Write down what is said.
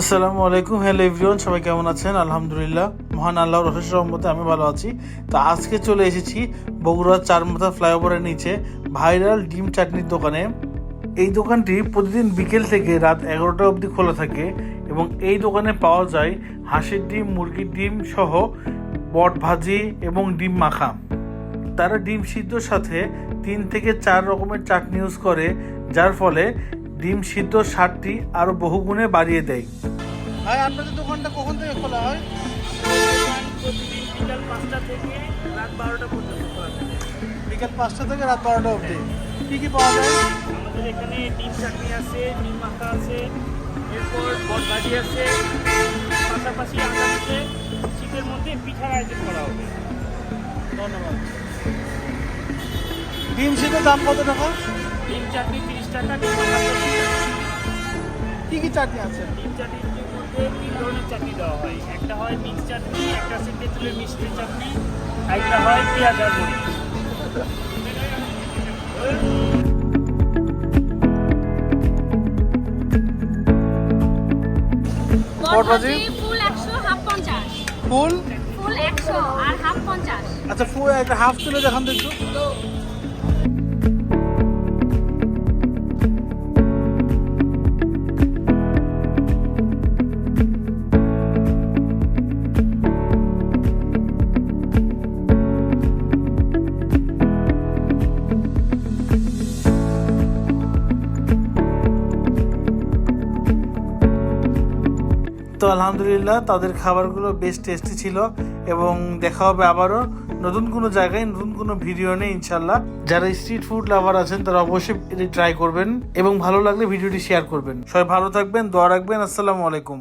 আসসালামু আলাইকুম। Hello everyone সবাই কেমন আছেন? আলহামদুলিল্লাহ, মহান আল্লাহর অশেষ রহমতে আমি ভালো আছি। তো আজকে চলে এসেছি বগুড়া চারমাথা ফ্লাইওভারের নিচে ভাইরাল ডিম চাটনির দোকানে। এই দোকানটি প্রতিদিন বিকেল থেকে রাত এগারোটা অবধি খোলা থাকে এবং এই দোকানে পাওয়া যায় হাঁসের ডিম, মুরগির ডিম সহ বট ভাজি এবং ডিম মাখা। তারা ডিম সিদ্ধর সাথে তিন থেকে চার রকমের চাটনি ইউজ করে, যার ফলে ডিম সিদ্ধ স্বাদটি আরও বহুগুণে বাড়িয়ে দেয়। ভাই আপনাদের দোকানটা কখন থেকে খোলা হয়? প্রতিদিন বিকাল পাঁচটা থেকে রাত বারোটা পর্যন্ত খোলা থাকে। বিকেল পাঁচটা থেকে রাত বারোটা অবধি। কী কী পাওয়া যায়? আমাদের এখানে ডিম চাটনি আছে ডিম মাখা আছে এরপর বট ভাজি আছে পাশাপাশি আগামীতে শীতের মধ্যে পিঠার আয়োজন করা হবে। ধন্যবাদ। ডিম সিদ্ধ দাম কত টাকা? ডিম চাটনি তিরিশ টাকা ডিম মাখা কী কী চাটনি আছে? ডিম ধরনের চাটনি দেওয়া হয়। একটা হয় মিক্স চাটনি একটা আছে তেঁতুলের মিষ্টি চাটনি আর একটা হয় পেঁয়াজ আর ফুল একশো হাফ পঞ্চাশ। ফুল? ফুল একশো আর হাফ পঞ্চাশ। আচ্ছা ফুল একটা হাফ তুলে দেখান তো একটু। তো আলহামদুলিল্লাহ, তাদের খাবারগুলো বেশ টেস্টি ছিল এবং দেখা হবে আবারও নতুন কোনো জায়গায়, নতুন কোনো ভিডিও নেই ইনশাল্লাহ যারা স্ট্রিট ফুড লাভার আছেন, তারা অবশ্যই এটি ট্রাই করবেন এবং ভালো লাগলে ভিডিওটি শেয়ার করবেন। সবাই ভালো থাকবেন, দোয়া রাখবেন, আসসালামু আলাইকুম।